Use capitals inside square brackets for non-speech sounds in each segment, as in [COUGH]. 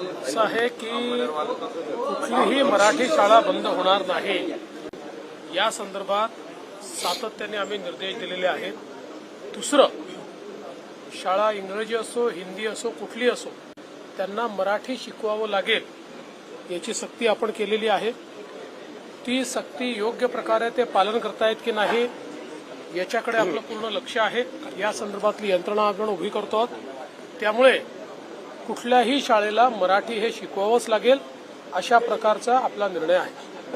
असं आहे की कुठलीही मराठी शाळा बंद होणार नाही. या संदर्भात सातत्याने आम्ही निर्देश दिलेले आहेत. दुसरं शाळा इंग्रजी असो हिंदी असो कुठली असो त्यांना मराठी शिकवावं लागेल याची सक्ती आपण केलेली आहे. ती सक्ती योग्य प्रकारे ते पालन करतायत की नाही याच्याकडे आपलं पूर्ण लक्ष आहे. या संदर्भातली यंत्रणा आपण उभी करतो आहोत. त्यामुळे कुठल्याही शाळेला मराठी हे शिकवावंच लागेल अशा प्रकारचा आपला निर्णय आहे.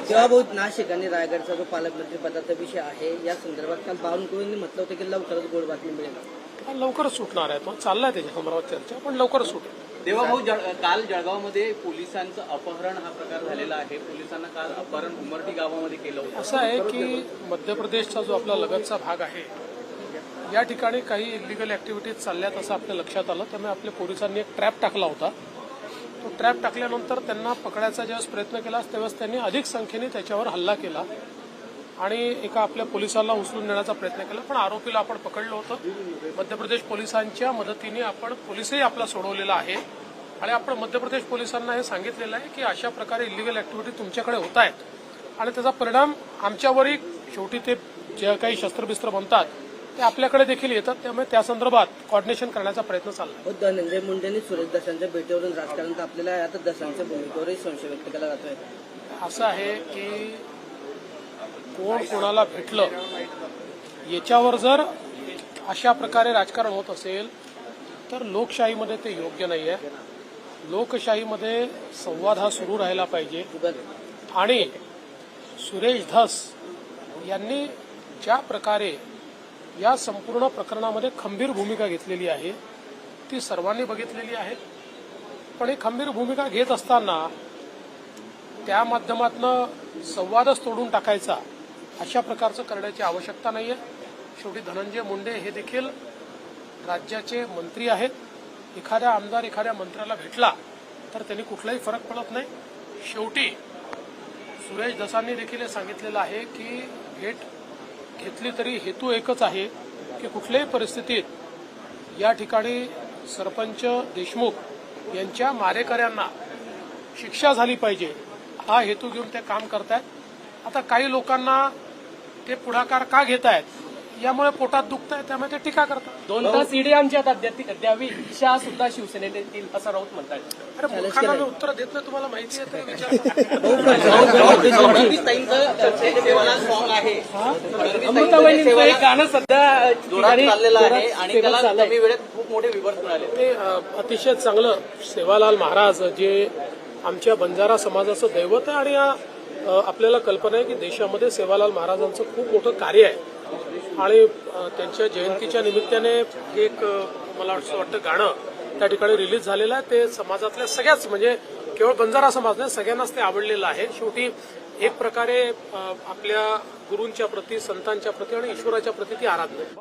तेव्हा भाऊ नाशिक आणि रायगडचा जो पालकमंत्री पदाचा विषय आहे या संदर्भात काल बावनकुळेंनी म्हटलं होतं की लवकरच गोड बातमी मिळेल. लवकरच सुटणार आहे. मग चाललाय त्याच्या संदर्भात चर्चा पण लवकरच सुटेल. देवाभाऊ जळ- काल जळगावमध्ये पोलिसांचं अपहरण हा प्रकार झालेला आहे. पोलिसांना काल अपहरण उमरटी गावामध्ये केलं होतं. असं आहे की मध्य प्रदेशचा जो आपला लगतचा भाग आहे या ठिकाणी काही इलिगल ऍक्टिव्हिटीज चालल्यात असं आपल्या लक्षात आलं. त्यामुळे आपल्या पोलिसांनी एक ट्रॅप टाकला होता. तो ट्रॅप टाकल्यानंतर त्यांना पकडायचा ज्यावेळेस प्रयत्न केला त्यावेळेस त्यांनी अधिक संख्येने त्याच्यावर हल्ला केला आणि एका आपल्या पोलिसाला उचलून नेण्याचा प्रयत्न केला. पण आरोपीला आपण पकडलं होतं. मध्य प्रदेश पोलिसांच्या मदतीने आपण पोलिसही आपला सोडवलेला आहे. आणि आपण मध्य प्रदेश पोलिसांना हे सांगितलेलं आहे की अशा प्रकारे इलिगल ऍक्टिव्हिटी तुमच्याकडे होत आहेत. आणि त्याचा परिणाम आमच्यावरही शेवटी ते जे काही शस्त्रबिस्त्र बनतात ते आपल्याकडे देखील येतात. त्यामुळे त्या संदर्भात कॉर्डिनेशन करण्याचा प्रयत्न चालला. व धनंजय मुंडेंनी सुरेश दसांच्या भेटीवरून राजकारण आहे आता दसांच्या भूमिकेवरही संशय व्यक्त केला जातोय. असं आहे की कोण कोणाला भेटलं याच्यावर जर अशा प्रकारे राजकारण होत असेल तर लोकशाहीमध्ये ते योग्य नाही आहे लोकशाहीमध्ये संवाद हा सुरू राहायला पाहिजे. आणि सुरेश धस यांनी ज्या प्रकारे या संपूर्ण प्रकरणामध्ये खंबीर भूमिका घेतलेली आहे. ती सर्वांनी बघितलेली आहे. पण ही खंबीर भूमिका घेत असताना त्या माध्यमातून संवादच तोडून टाकायचा अशा प्रकारचं करण्याची आवश्यकता नाही आहे शेवटी धनंजय मुंडे हे देखील राज्याचे मंत्री आहेत. एखाद्या आमदार एखाद्या मंत्र्याला भेटला तर त्यांनी कुठलाही फरक पडत नाही. शेवटी सुरेश दसांनी देखील हे सांगितलेलं आहे की भेट घेतली तरी हेतू एकच आहे की कुठल्याही परिस्थितीत या ठिकाणी सरपंच देशमुख यांच्या मारेकऱ्यांना शिक्षा झाली पाहिजे. हा हेतू घेऊन ते काम करतायत. आता काही लोकांना ते पुढाकार का घेत आहेत यामुळे पोटात दुखत आहे त्यामुळे ते टीका करतात. दोन तास ईडी आमच्या हातात द्या- द्यावी. इच्छा सुद्धा शिवसेनेत येतील असं राऊत म्हणतात अरे मूर्खांना मी उत्तर देत नाही तुम्हाला माहिती आहे तर [LAUGHS] आहे. अमृताबाईंचं एक गाणं सध्या जोरात ठिकाणी चाललेलं आहे जोरात आणि त्याला. कमी वेळेत खूप मोठे विवर्स मिळाले. ते अ, अतिशय चांगलं सेवालाल महाराज जे आमच्या बंजारा समाजाचं दैवत आहे आणि या, अ, आपल्याला कल्पना आहे की देशामध्ये सेवालाल महाराजांचं खूप मोठं कार्य आहे. आणि त्यांच्या जयंतीच्या निमित्ताने एक मला असं वाटतं गाणं त्या ठिकाणी रिलीज झालेलं आहे. ते समाजातल्या सगळ्याच म्हणजे केवळ बंजारा समाज नाही सगळ्यांनाच ते आवडलेलं आहे. शेवटी एक प्रकारे आपल्या गुरूंच्या प्रती संतांच्या प्रती आणि ईश्वराच्या प्रती ती आराधना